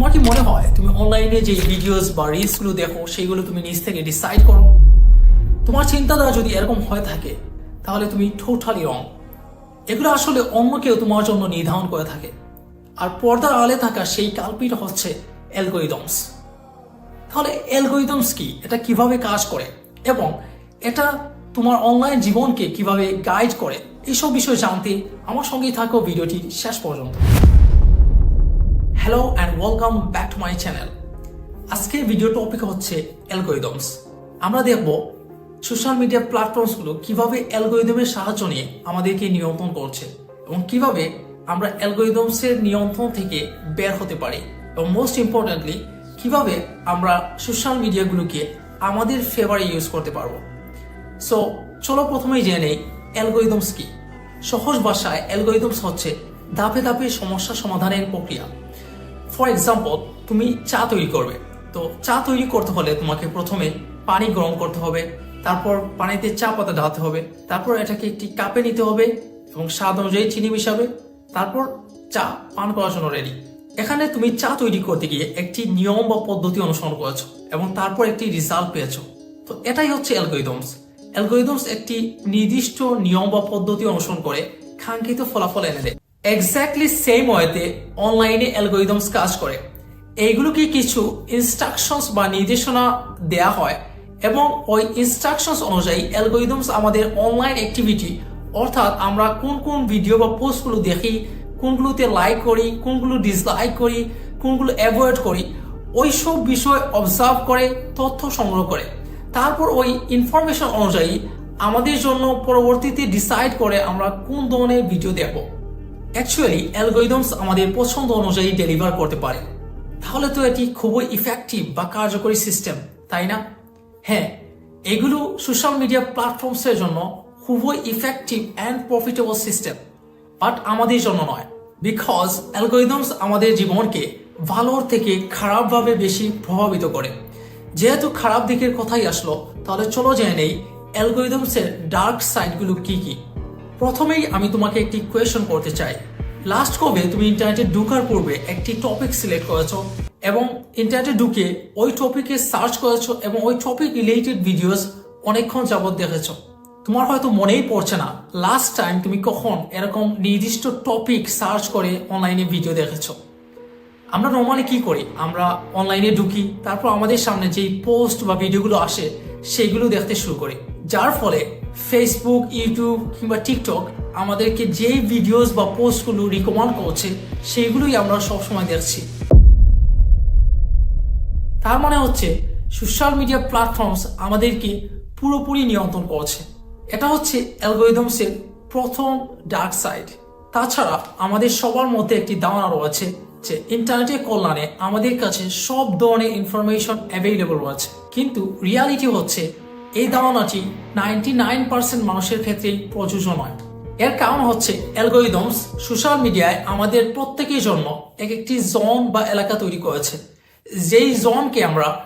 তোমার কি মনে হয়, তুমি অনলাইনে যে ভিডিওস বা রিলসগুলো দেখো, সেইগুলো তুমি নিজ থেকে ডিসাইড করো? তোমার চিন্তাধারা যদি এরকম হয়ে থাকে, তাহলে তুমি টোটালি রং এগুলো আসলে অন্য কেউ তোমার জন্য নির্ধারণ করে থাকে। আর পর্দার আলে থাকা সেই কাল্পিট হচ্ছে অ্যালগোরিদমস তাহলে অ্যালগোরিদমস কি? এটা কীভাবে কাজ করে? এবং এটা তোমার অনলাইন জীবনকে কীভাবে গাইড করে? এইসব বিষয় জানতে আমার সঙ্গেই থাকো ভিডিওটি শেষ পর্যন্ত। Hello and welcome back to my channel আজকের ভিডিও টপিক হচ্ছে অ্যালগোরিদমস আমরা দেখব সোশ্যাল মিডিয়া প্ল্যাটফর্মসগুলো কীভাবে অ্যালগোরিদমের সাহায্য নিয়ে আমাদেরকে নিয়ন্ত্রণ করছে এবং কীভাবে আমরা অ্যালগোরিদমসের নিয়ন্ত্রণ থেকে বের হতে পারি এবং মোস্ট ইম্পর্ট্যান্টলি কীভাবে আমরা সোশ্যাল মিডিয়াগুলোকে আমাদের ফেভারে ইউজ করতে পারব। সো চলো প্রথমেই জেনে নেই অ্যালগোরিদমস কি। সহজ ভাষায় অ্যালগোরিদমস হচ্ছে ধাপে ধাপে সমস্যা সমাধানের প্রক্রিয়া। ফর এক্সাম্পল তুমি চা তৈরি করবে। তো চা তৈরি করতে হলে তোমাকে প্রথমে পানি গরম করতে হবে, তারপর পানিতে চা পাতা ঢালতে হবে, তারপর এটাকে একটি কাপে নিতে হবে এবং স্বাদ অনুযায়ী চিনি মিশাবে, তারপর চা পান করার জন্য রেডি এখানে তুমি চা তৈরি করতে গিয়ে একটি নিয়ম বা পদ্ধতি অনুসরণ করেছ এবং তারপর একটি রেজাল্ট পেয়েছ। তো এটাই হচ্ছে অ্যালগোরিদমস অ্যালগোরিদমস একটি নির্দিষ্ট নিয়ম বা পদ্ধতি অনুসরণ করে কাঙ্ক্ষিত ফলাফল এনে দেয়। এক্স্যাক্টলি সেম ওয়েতে অনলাইনে অ্যালগোরিদমস কাজ করে। এইগুলোকে কিছু ইনস্ট্রাকশনস বা নির্দেশনা দেয়া হয় এবং ওই ইনস্ট্রাকশনস অনুযায়ী অ্যালগোরিদমস আমাদের অনলাইন অ্যাক্টিভিটি অর্থাৎ আমরা কোন কোন ভিডিও বা পোস্টগুলো দেখি, কোনগুলোতে লাইক করি, কোনগুলো ডিসলাইক করি, কোনগুলো অ্যাভয়েড করি, ওই সব বিষয় অবজার্ভ করে, তথ্য সংগ্রহ করে। তারপর ওই ইনফরমেশন অনুযায়ী আমাদের জন্য পরবর্তীতে ডিসাইড করে আমরা কোন ধরনের ভিডিও দেখব। অ্যাকচুয়ালি অ্যালগোরিদমস আমাদের পছন্দ অনুযায়ী ডেলিভার করতে পারে। তাহলে তো এটি খুবই ইফেক্টিভ বা কার্যকরী সিস্টেম তাই না? হ্যাঁ এগুলো সোশ্যাল মিডিয়া প্ল্যাটফর্মসের জন্য খুবই effective and profitable system but আমাদের জন্য নয়। বিকজ অ্যালগোরিদমস আমাদের জীবনকে ভালোর থেকে খারাপভাবে বেশি প্রভাবিত করে। যেহেতু খারাপ দিকের কথাই আসলো, তাহলে চলো জেনে নেই অ্যালগোরিদমসের ডার্ক সাইডগুলো কি কি। প্রথমেই আমি তোমাকে একটি কোয়েশন করতে চাই। লাস্ট কবে তুমি ইন্টারনেটে ঢুকার পূর্বে একটি টপিক সিলেক্ট করেছ এবং ইন্টারনেটে ঢুকে ওই টপিকে সার্চ করেছ এবং ওই টপিক রিলেটেড ভিডিওস অনেকক্ষণ যাবত দেখেছ। তোমার হয়তো মনেই পড়ছে না লাস্ট টাইম তুমি কখন এরকম নির্দিষ্ট টপিক সার্চ করে অনলাইনে ভিডিও দেখেছ। আমরা নর্মালি কি করি? আমরা অনলাইনে ঢুকি, তারপর আমাদের সামনে যেই পোস্ট বা ভিডিওগুলো আসে, সেগুলো দেখতে শুরু করি। যার ফলে ফেসবুক ইউটিউব কিংবা টিকটক আমাদেরকে যেই ভিডিওস বা পোস্টগুলো রিকমেন্ড করছে সেগুলোই আমরা সবসময় দেখছি। তার মানে হচ্ছে সোশ্যাল মিডিয়া প্ল্যাটফর্মস আমাদেরকে পুরোপুরি নিয়ন্ত্রণ করছে। এটা হচ্ছে অ্যালগোরিদমসের প্রথম ডার্ক সাইড তাছাড়া আমাদের সবার মধ্যে একটি ধারণা রয়েছে যে ইন্টারনেটের কল্যাণে আমাদের কাছে সব ধরনের ইনফরমেশন অ্যাভেলেবল রয়েছে। কিন্তু রিয়ালিটি হচ্ছে, এই ধারণাটি নাইনটি নাইন পার্সেন্ট মানুষের ক্ষেত্রেই প্রযোজ্য নয়। এর কারণ হচ্ছে অ্যালগোরিদমস সোশ্যাল মিডিয়ায় আমাদের প্রত্যেকের জন্য এক একটি জোন বা এলাকা তৈরি করেছে। যেই জোনকে আমরা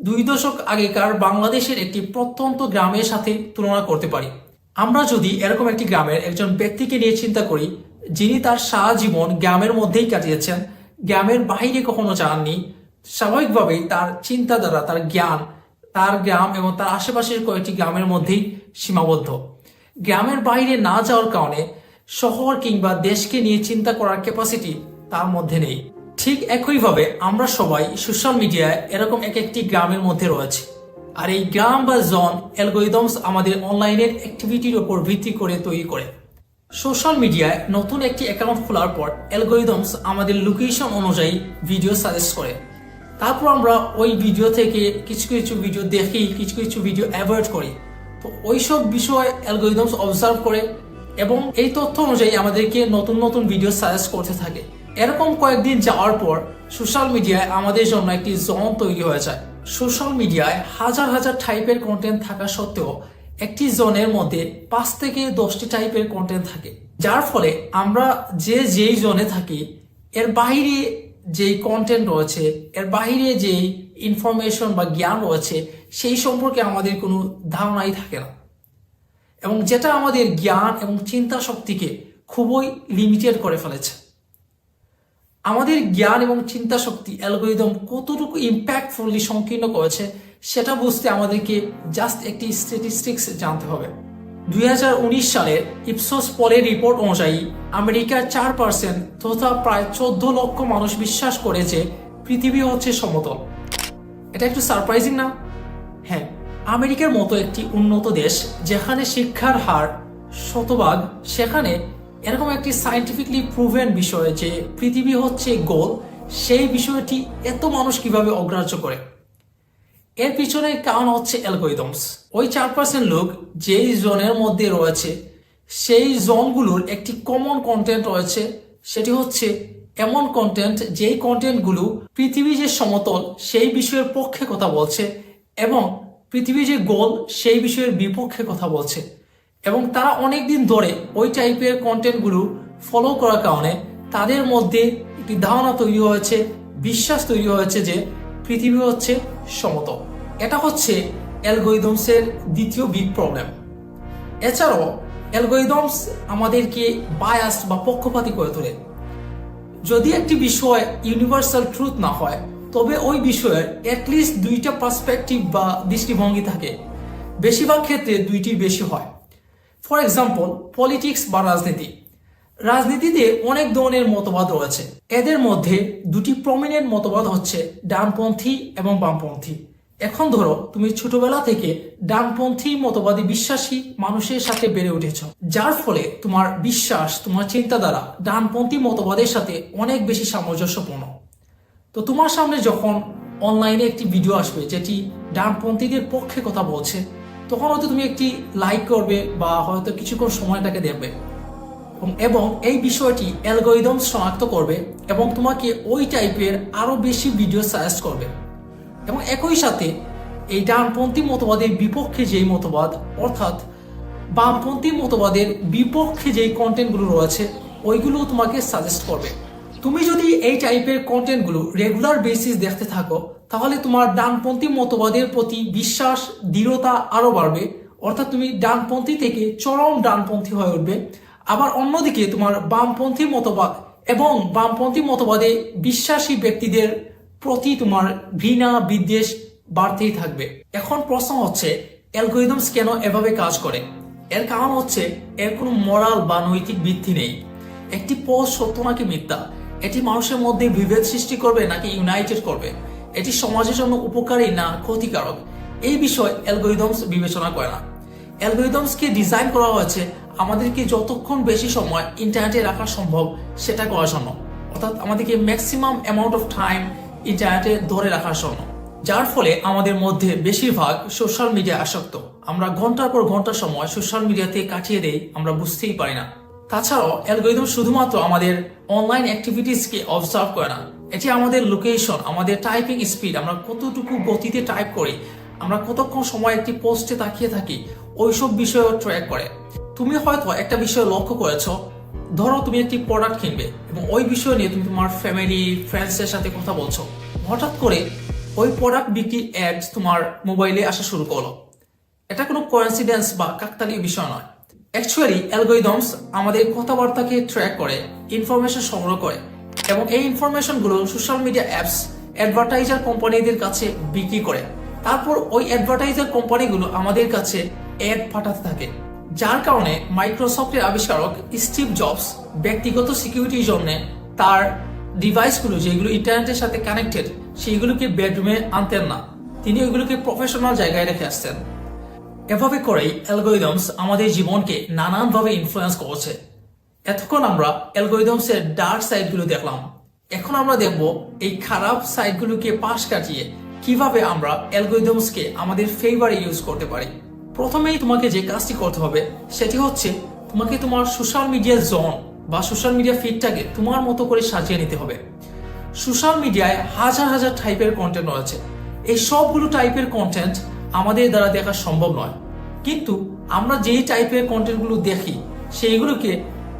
দুই দশক আগেকার বাংলাদেশের একটি প্রত্যন্ত গ্রামের সাথে তুলনা করতে পারি। আমরা যদি এরকম একটি গ্রামের একজন ব্যক্তিকে নিয়ে চিন্তা করি, যিনি তার সারা জীবন গ্রামের মধ্যেই কাটিয়েছেন, গ্রামের বাইরে কখনো যাননি, স্বাভাবিকভাবেই তার চিন্তাধারা, তার জ্ঞান, তার গ্রাম এবং তার আশেপাশের কয়েকটি গ্রামের মধ্যেই সীমাবদ্ধ। গ্রামের বাইরে না যাওয়ার কারণে শহর কিংবা দেশকে নিয়ে চিন্তা করার ক্যাপাসিটি তার মধ্যে নেই। ঠিক একইভাবে আমরা সবাই সোশ্যাল মিডিয়ায় এরকম এক একটি গ্রামের মধ্যে রয়েছে। আর এই গ্রাম বা জন অ্যালগোরিদমস আমাদের অনলাইনের অ্যাক্টিভিটির ওপর ভিত্তি করে তৈরি করে। সোশ্যাল মিডিয়ায় নতুন একটি অ্যাকাউন্ট খোলার পর অ্যালগোরিদমস আমাদের লোকেশন অনুযায়ী ভিডিও সাজেস্ট করে। তারপর আমরা ওই ভিডিও থেকে কিছু কিছু ভিডিও দেখি, কিছু কিছু ভিডিও অ্যাভয়েড করি। তো ওইসব বিষয় অ্যালগোরিদমস অবজার্ভ করে এবং এই তথ্য অনুযায়ী আমাদেরকে নতুন নতুন ভিডিও সাজেস্ট করতে থাকে। এরকম কয়েকদিন যাওয়ার পর সোশ্যাল মিডিয়ায় আমাদের জন্য একটি জোন তৈরি হয়ে যায়। সোশ্যাল মিডিয়ায় হাজার হাজার টাইপের কন্টেন্ট থাকা সত্ত্বেও একটি জোনের মধ্যে পাঁচ থেকে দশটি টাইপের কন্টেন্ট থাকে। যার ফলে আমরা যে যেই জোনে থাকি, এর বাইরে যেই কন্টেন্ট রয়েছে, এর বাইরে যেই ইনফরমেশন বা জ্ঞান রয়েছে, সেই সম্পর্কে আমাদের কোনো ধারণাই থাকে না। এবং যেটা আমাদের জ্ঞান এবং চিন্তা শক্তিকে খুবই লিমিটেড করে ফেলেছে। আমাদের জ্ঞান এবং চিন্তা শক্তি অ্যালগোরিদম কতটুকু ইম্প্যাক্টফুলি সংকীর্ণ করেছে, সেটা বুঝতে আমাদেরকে জাস্ট একটি স্ট্যাটিস্টিক্স জানতে হবে। দুই সালের ইপসোস পলের রিপোর্ট অনুযায়ী আমেরিকার চার পার্সেন্ট তথা প্রায় চোদ্দ লক্ষ মানুষ বিশ্বাস করে যে পৃথিবী হচ্ছে সমতল। এটা একটু সারপ্রাইজিং না? হ্যাঁ আমেরিকার মতো একটি উন্নত দেশ যেখানে শিক্ষার হার শতভাগ, সেখানে এরকম একটি সাইন্টিফিকলি প্রুভেন বিষয় যে পৃথিবী হচ্ছে গোল, সেই বিষয়টি এত মানুষ কীভাবে অগ্রাহ্য করে? এর পিছনে কারণ হচ্ছে অ্যালগোরিদমস ওই চার পার্সেন্ট লোক যেই জোনের মধ্যে রয়েছে, সেই জোনগুলোর একটি কমন কন্টেন্ট রয়েছে, সেটি হচ্ছে এমন কন্টেন্ট যেই কন্টেন্টগুলো পৃথিবী যে সমতল সেই বিষয়ের পক্ষে কথা বলছে এবং পৃথিবী যে গোল সেই বিষয়ের বিপক্ষে কথা বলছে। এবং তারা অনেক দিন ধরে ওই টাইপের কন্টেন্টগুলো ফলো করার কারণে তাদের মধ্যে একটি ধারণা তৈরি হয়েছে, বিশ্বাস তৈরি হয়েছে যে পৃথিবী হচ্ছে সমতল। এটা হচ্ছে অ্যালগোরিদমসের দ্বিতীয় বিগ প্রবলেম এছাড়াও, অ্যালগোরিদমস আমাদেরকে বায়াস বা পক্ষপাতী করে তোলে। যদি একটি বিষয় ইউনিভার্সাল ট্রুথ না হয়, তবে ওই বিষয়ের অ্যাটলিস্ট দুইটা পার্সপেক্টিভ বা দৃষ্টিভঙ্গি থাকে। বেশিরভাগ ক্ষেত্রে দুইটির বেশি হয়। ফর এক্সাম্পল পলিটিক্স বা রাজনীতি। রাজনীতিতে অনেক ধরনের মতবাদ রয়েছে। এদের মধ্যে দুটি প্রমিনেন্ট মতবাদ হচ্ছে ডানপন্থী এবং বামপন্থী। এখন ধরো, তুমি ছোটবেলা থেকে ডানপন্থী মতবাদী বিশ্বাসী মানুষের সাথে বেড়ে উঠেছ। যার ফলে তোমার বিশ্বাস, তোমার চিন্তাধারা ডানপন্থী মতবাদের সাথে অনেক বেশি সামঞ্জস্যপূর্ণ। তো তোমার সামনে যখন অনলাইনে একটি ভিডিও আসবে, যেটি ডানপন্থীদের পক্ষে কথা বলছে, তখন হয়তো তুমি একটি লাইক করবে বা হয়তো কিছুক্ষণ সময়টাকে দেখবে। এবং- এই বিষয়টি অ্যালগোরিদম শনাক্ত করবে এবং তোমাকে ওই টাইপের আরও বেশি ভিডিও সাজেস্ট করবে। এবং একই সাথে এই ডানপন্থী মতবাদের বিপক্ষে যেই মতবাদ, অর্থাৎ বামপন্থী মতবাদের বিপক্ষে যেই কন্টেন্টগুলো রয়েছে ওইগুলো তোমাকে সাজেস্ট করবে। তুমি যদি এই টাইপের কন্টেন্টগুলো রেগুলার বেসিস দেখতে থাকো, তাহলে তোমার ডানপন্থী মতবাদের প্রতি বিশ্বাস, দৃঢ়তা আরও বাড়বে। অর্থাৎ তুমি ডানপন্থী থেকে চরম ডানপন্থী হয়ে উঠবে। আবার অন্যদিকে তোমার বামপন্থী মতবাদ এবং বামপন্থী মতবাদে বিশ্বাসী ব্যক্তিদের প্রতি তোমার ঘৃণা, বিদ্বেষ বাড়তেই থাকবে। এখন প্রশ্ন হচ্ছে অ্যালগোরিদমস কেন এভাবে কাজ করে? এর কারণ হচ্ছে, এর কোনো মরাল বা নৈতিক ভিত্তি নেই। একটি পথ সত্য নাকি মিথ্যা? এটি মানুষের মধ্যে বিভেদ সৃষ্টি করবে নাকি ইউনাইটেড করবে? এটি সমাজের জন্য উপকারী না ক্ষতিকারক? এই বিষয় অ্যালগোরিদমস বিবেচনা করে না। অ্যালগোরিদমসকে ডিজাইন করা হয়েছে আমাদেরকে যতক্ষণ বেশি সময় ইন্টারনেটে রাখা সম্ভব, সেটা করা জন্য অর্থাৎ আমাদেরকে ম্যাক্সিমাম অ্যামাউন্ট অফ টাইম ইন্টারনেটে ধরে রাখার জন্য যার ফলে আমাদের মধ্যে বেশিরভাগ সোশ্যাল মিডিয়া আসক্ত। আমরা ঘণ্টার পর ঘণ্টা সময় সোশ্যাল মিডিয়াতে কাটিয়ে দেই, আমরা বুঝতেই পারি না। তাছাড়াও অ্যালগোরিদম শুধুমাত্র আমাদের অনলাইন অ্যাক্টিভিটিসকে অবজার্ভ করে না। এটি আমাদের লোকেশন আমাদের টাইপিং স্পিড আমরা কতটুকু গতিতে টাইপ করি, আমরা কতক্ষণ সময় একটি পোস্টে তাকিয়ে থাকি, ওইসব বিষয়ও ট্র্যাক করে। তুমি হয়তো একটা বিষয় লক্ষ্য করেছ। ধরো তুমি একটি প্রোডাক্ট কিনবে এবং ওই বিষয় নিয়ে তুমি তোমার ফ্যামিলি ফ্রেন্ডসের সাথে কথা বলছো। হঠাৎ করে ওই প্রোডাক্ট বিক্রি অ্যাড তোমার মোবাইলে আসা শুরু করল। এটা কোনো কোইন্সিডেন্স বা কাকতালীয় বিষয় নয়। অ্যাকচুয়ালি অ্যালগোরিদমস আমাদের কথাবার্তাকে ট্র্যাক করে ইনফরমেশন সংগ্রহ করে এবং এই ইনফরমেশনগুলো সোশ্যাল মিডিয়া অ্যাপস অ্যাডভার্টাইজার কোম্পানিদের কাছে বিক্রি করে। তারপর ওই অ্যাডভার্টাইজার কোম্পানিগুলো আমাদের কাছে অ্যাড পাঠাতে থাকে। যার কারণে মাইক্রোসফটের আবিষ্কারক স্টিভ জবস ব্যক্তিগত সিকিউরিটির জন্য তার ডিভাইসগুলো, যেগুলো ইন্টারনেটের সাথে কানেক্টেড, সেইগুলোকে বেডরুমে আনতেন না। তিনি ওইগুলোকে প্রফেশনাল জায়গায় রেখে আসতেন। এভাবে করেই অ্যালগোরিদমস আমাদের জীবনকে নানানভাবে ইনফ্লুয়েন্স করছে। এতক্ষণ আমরা অ্যালগোরিদমসের ডার্ক সাইডগুলো দেখলাম। এখন আমরা দেখব এই খারাপ সাইডগুলোকে পাশ কাটিয়ে কীভাবে আমরা অ্যালগোরিদমসকে আমাদের ফেভারে ইউজ করতে পারি। প্রথমেই তোমাকে যে কাজটি করতে হবে, সেটি হচ্ছে তোমাকে তোমার সোশ্যাল মিডিয়া জোন বা সোশ্যাল মিডিয়া ফিডটাকে তোমার মতো করে সাজিয়ে নিতে হবে। সোশ্যাল মিডিয়ায় হাজার হাজার টাইপের কন্টেন্ট রয়েছে। এই সবগুলো টাইপের কন্টেন্ট আমাদের দ্বারা দেখা সম্ভব নয়। কিন্তু আমরা যেই টাইপের কন্টেন্টগুলো দেখি, সেইগুলোকে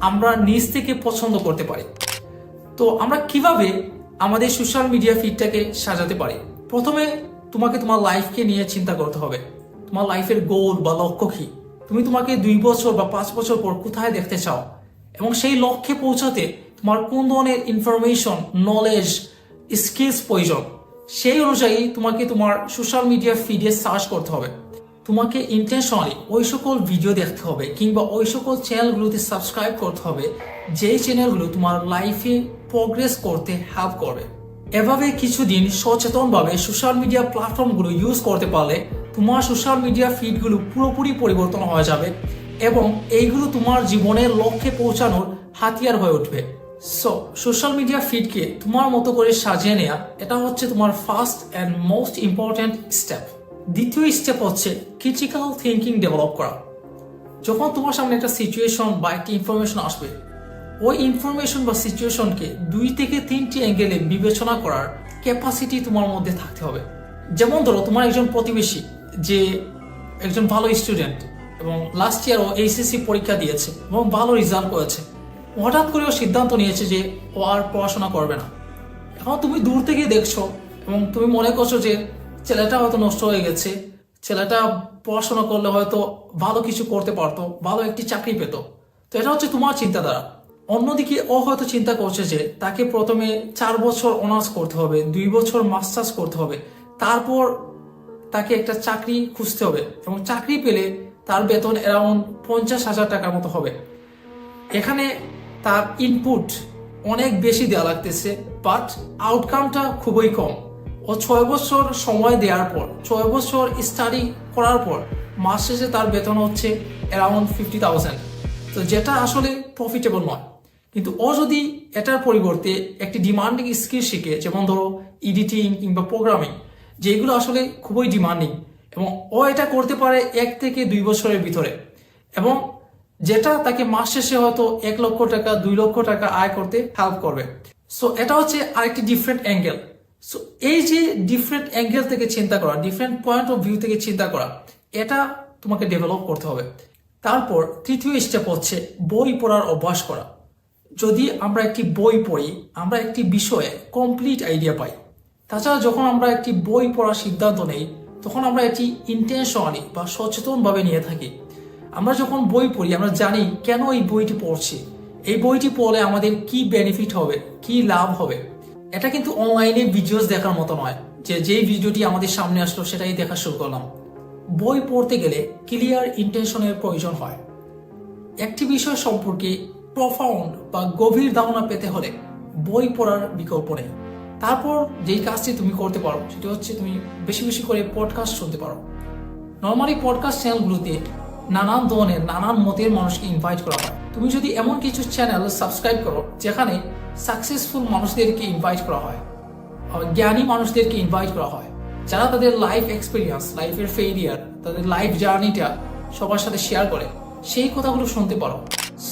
আমরা নিজ থেকে পছন্দ করতে পারি। তো আমরা কীভাবে আমাদের সোশ্যাল মিডিয়া ফিডটাকে সাজাতে পারি? প্রথমে তোমাকে তোমার লাইফকে নিয়ে চিন্তা করতে হবে। তোমার লাইফের গোল বা লক্ষ্য কি? তুমি তোমাকে দুই বছর বা পাঁচ বছর পর কোথায় দেখতে চাও? এবং সেই লক্ষ্যে পৌঁছাতে তোমার কোন ধরনের ইনফরমেশন নলেজ স্কিলস প্রয়োজন? সেই অনুযায়ী তোমাকে তোমার সোশ্যাল মিডিয়া ফিডে সার্চ করতে হবে। তোমাকে ইন্টেনশনালি ওই সকল ভিডিও দেখতে হবে কিংবা ওই সকল চ্যানেলগুলোতে সাবস্ক্রাইব করতে হবে, যেই চ্যানেলগুলো তোমার লাইফে প্রোগ্রেস করতে হেল্প করবে এভাবে কিছুদিন সচেতনভাবে সোশ্যাল মিডিয়া প্ল্যাটফর্মগুলো ইউজ করতে পারলে তোমার সোশ্যাল মিডিয়া ফিডগুলো পুরোপুরি পরিবর্তন হয়ে যাবে এবং এইগুলো তোমার জীবনের লক্ষ্যে পৌঁছানোর হাতিয়ার হয়ে উঠবে। সো সোশ্যাল মিডিয়া ফিডকে তোমার মতো করে সাজিয়ে নেওয়া এটা হচ্ছে তোমার first and most important step দ্বিতীয় স্টেপ হচ্ছে ক্রিটিক্যাল থিঙ্কিং ডেভেলপ করা। যখন তোমার সামনে একটা সিচুয়েশন বা একটা ইনফরমেশন আসবে, ওই ইনফরমেশন বা সিচুয়েশনকে দুই থেকে তিনটি অ্যাঙ্গেলে বিবেচনা করার ক্যাপাসিটি তোমার মধ্যে থাকতে হবে। যেমন ধরো, তোমার একজন প্রতিবেশী যে একজন ভালো স্টুডেন্ট এবং লাস্ট ইয়ার ও এইচএসসি পরীক্ষা দিয়েছে এবং ভালো রেজাল্ট করেছে, হঠাৎ করে ও সিদ্ধান্ত নিয়েছে যে ও আর পড়াশোনা করবে না। এখন তুমি দূর থেকে দেখছ এবং তুমি মনে করছ যে ছেলেটা হয়তো নষ্ট হয়ে গেছে, ছেলেটা পড়াশোনা করলে হয়তো ভালো কিছু করতে পারতো, ভালো একটি চাকরি পেত। তো এটা হচ্ছে তোমার চিন্তাধারা। অন্যদিকে ও হয়তো চিন্তা করছে যে তাকে প্রথমে চার বছর অনার্স করতে হবে, দুই বছর মাস্টার্স করতে হবে, তারপর তাকে একটা চাকরি খুঁজতে হবে এবং চাকরি পেলে তার বেতন অ্যারাউন্ড পঞ্চাশ হাজার টাকার মতো হবে। এখানে তার ইনপুট অনেক বেশি দেওয়া লাগতেছে বাট আউটকামটা খুবই কম। ও ছয় বছর সময় দেওয়ার পর, ছয় বছর স্টাডি করার পর, মাস শেষে তার বেতন হচ্ছে অ্যারাউন্ড ফিফটি থাউজেন্ড তো যেটা আসলে প্রফিটেবল নয়। কিন্তু ও যদি এটার পরিবর্তে একটি ডিমান্ডিং স্কিল শিখে, যেমন ধরো এডিটিং কিংবা প্রোগ্রামিং যেগুলো আসলে খুবই ডিমান্ডিং এবং ও এটা করতে পারে এক থেকে দুই বছরের ভিতরে। এবং যেটা তাকে মাস শেষে হয়তো এক লক্ষ টাকা, দুই লক্ষ টাকা আয় করতে হেল্প করবে। সো এটা হচ্ছে আরেকটি ডিফারেন্ট অ্যাঙ্গেল সো এই যে ডিফারেন্ট অ্যাঙ্গেল থেকে চিন্তা করা ডিফারেন্ট পয়েন্ট অফ ভিউ থেকে চিন্তা করা, এটা তোমাকে ডেভেলপ করতে হবে। তারপর তৃতীয় স্টেপ হচ্ছে বই পড়ার অভ্যাস করা। যদি আমরা একটি বই পড়ি, আমরা একটি বিষয়ে কমপ্লিট আইডিয়া পাই। তাছাড়া যখন আমরা একটি বই পড়ার সিদ্ধান্ত নেই, তখন আমরা এটি ইন্টেনশনালি বা সচেতনভাবে নিয়ে থাকি। আমরা যখন বই পড়ি, আমরা জানি কেন এই বইটি পড়ছি। এই বইটি পড়লে আমাদের কি বেনিফিট হবে, কি লাভ হবে? এটা কিন্তু অনলাইনে ভিডিওস দেখার মতো নয়। যে যেই ভিডিওটি আমাদের সামনে আসলো, সেটাই দেখা শুরু করলাম। বই পড়তে গেলে ক্লিয়ার ইন্টেনশনের প্রয়োজন হয়। একটি বিষয় সম্পর্কে প্রফাউন্ড বা গভীর ধারণা পেতে হলে বই পড়ার বিকল্প নেই। তারপর যেই কাজটি তুমি করতে পারো, সেটা হচ্ছে তুমি বেশি বেশি করে পডকাস্ট শুনতে পারো। নর্মালি পডকাস্ট চ্যানেলগুলোতে নানান ধরনের, নানান মতের মানুষকে ইনভাইট করা হয়। তুমি যদি এমন কিছু চ্যানেল সাবস্ক্রাইব করো, যেখানে সাকসেসফুল মানুষদেরকে ইনভাইট করা হয় জ্ঞানী মানুষদেরকে ইনভাইট করা হয়, যারা তাদের লাইফ এক্সপিরিয়েন্স লাইফের ফেইলিয়ার তাদের লাইফ জার্নিটা সবার সাথে শেয়ার করে, সেই কথাগুলো শুনতে পারো।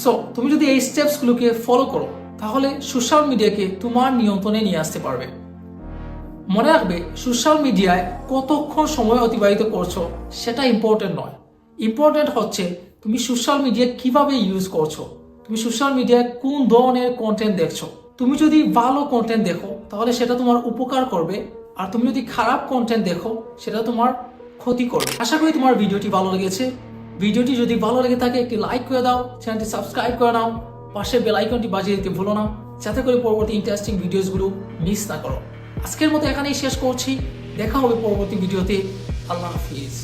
সো তুমি যদি এই স্টেপসগুলোকে ফলো করো তাহলে সোশ্যাল মিডিয়াকে তোমার নিয়ন্ত্রণে নিয়ে আসতে পারবে। মনে রাখবে, সোশ্যাল মিডিয়ায় কতক্ষণ সময় অতিবাহিত করছ সেটা ইম্পর্টেন্ট নয়। ইম্পর্টেন্ট হচ্ছে তুমি সোশ্যাল মিডিয়া কীভাবে ইউজ করছ। তুমি সোশ্যাল মিডিয়ায় কোন ধরনের কন্টেন্ট দেখছ। তুমি যদি ভালো কন্টেন্ট দেখো, তাহলে সেটা তোমার উপকার করবে। আর তুমি যদি খারাপ কন্টেন্ট দেখো, সেটা তোমার ক্ষতি করবে। আশা করি তোমার ভিডিওটি ভালো লেগেছে। ভিডিওটি যদি ভালো লেগে থাকে, একটি লাইক করে দাও, চ্যানেলটি সাবস্ক্রাইব করে নাও। পাশে বেল আইকনটি বাজিয়ে দিতে ভুলো না। যাতে করে পরবর্তী ইন্টারেস্টিং ভিডিওসগুলো মিস না করো। আজকের মতো এখানেই শেষ করছি। দেখা হবে পরবর্তী ভিডিওতে আল্লাহ হাফিজ।